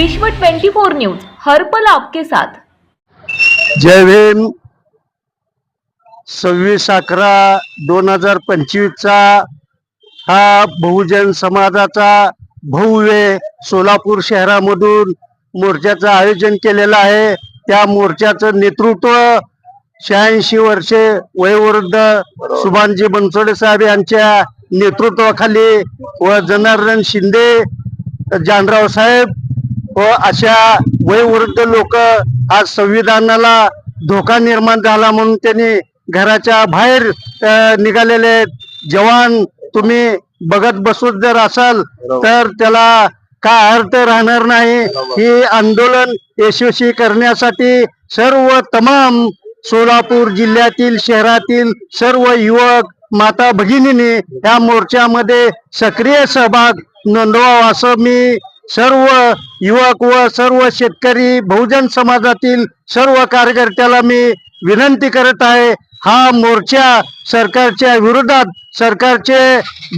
विश्व 24 न्यूज हर पल आपके साथ. जय भीम. सव्वीस अकरा दोन हजार पंचवीसचा हा बहुजन समाजाचा भव्य सोलापूर शहरामधून मोर्चाचं आयोजन केलेलं आहे. त्या मोर्चाचं नेतृत्व शहाऐंशी वर्षे वयोवृद्ध सुभानजी बनसोडे साहेब यांच्या नेतृत्वाखाली व जनार्दन शिंदे जानराव साहेब व अशा वयोवृद्ध लोक आज संविधानाला धोका निर्माण झाला म्हणून त्यांनी घराच्या बाहेर निघालेले आहेत. जवान तुम्ही बघत बसून जर असाल तर त्याला काय अर्थ राहणार नाही ही आंदोलन यशस्वी करण्यासाठी सर्व तमाम सोलापूर जिल्ह्यातील शहरातील सर्व युवक माता भगिनींनी या मोर्चामध्ये सक्रिय सहभाग नोंदवावा असं मी सर्व युवक व सर्व शेतकरी बहुजन समाजातील सर्व कार्यकर्त्याला मी विनंती करत आहे हा मोर्चा सरकारच्या विरोधात सरकारचे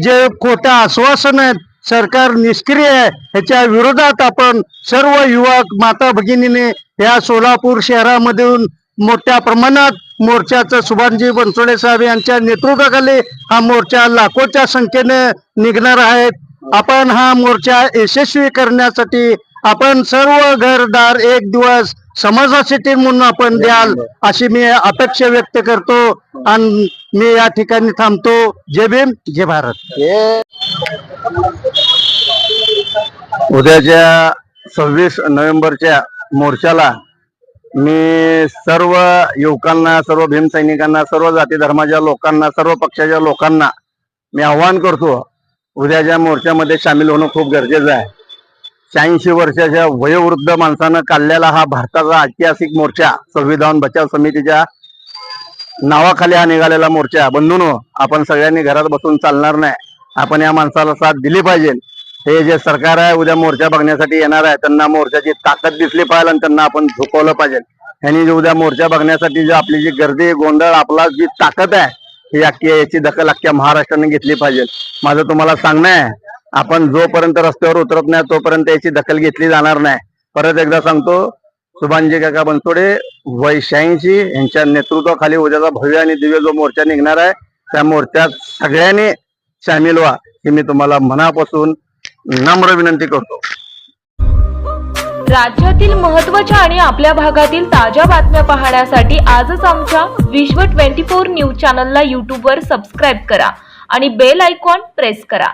जे खोट्या आश्वासन आहेत सरकार निष्क्रिय आहे ह्याच्या विरोधात आपण सर्व युवक माता भगिनीने या सोलापूर शहरामधून मोठ्या प्रमाणात मोर्चाचं सुभानजी बनसोडे साहेब यांच्या नेतृत्वाखाली हा मोर्चा लाखोच्या संख्येने निघणार आहेत आपण हा मोर्चा यशस्वी करण्यासाठी आपण सर्व घरदार एक दिवस समाजासाठी म्हणून आपण द्याल अशी मी अपेक्षा व्यक्त करतो. आणि मी या ठिकाणी थांबतो. जय भीम जय भारत. उद्याच्या सव्वीस नोव्हेंबरच्या मोर्चाला मी सर्व युवकांना सर्व भीमसैनिकांना सर्व जाती धर्माच्या लोकांना सर्व पक्षाच्या लोकांना मी आव्हान करतो उद्याच्या मोर्चामध्ये सामील होणं खूप गरजेचं आहे. शहाऐंशी वर्षाच्या वयोवृद्ध माणसानं काढलेला हा भारताचा ऐतिहासिक मोर्चा संविधान बचाव समितीच्या नावाखाली हा निघालेला मोर्चा. बंधून आपण सगळ्यांनी घरात बसून चालणार नाही. आपण या माणसाला साथ दिली पाहिजे. हे जे सरकार आहे उद्या मोर्चा बघण्यासाठी येणार आहे त्यांना मोर्चाची ताकद दिसली पाहिजे आणि त्यांना आपण झुकवलं पाहिजे. यांनी जे उद्या मोर्चा बघण्यासाठी जी आपली जी गर्दी गोंधळ आपला जी ताकद आहे ही अख्खी याची दखल अख्ख्या महाराष्ट्राने घेतली पाहिजे. माझं तुम्हाला सांगणं आहे आपण जोपर्यंत रस्त्यावर उतरत नाही तोपर्यंत याची दखल घेतली जाणार नाही. परत एकदा सांगतो सुभानजी काका बनसोडे वय शहाऐंशी यांच्या नेतृत्वाखाली उद्याचा भव्य आणि दिव्य जो मोर्चा निघणार आहे त्या मोर्चात सगळ्यांनी सामील व्हा हे मी तुम्हाला मनापासून नम्र विनंती करतो. राज्यातील महत्त्वाच्या आणि आपल्या भागातील ताज्या बातम्या पाहण्यासाठी आजच आमच्या विश्व 24 न्यूज चॅनलला यूट्यूबवर सबस्क्राईब करा आणि बेल आयकॉन प्रेस करा.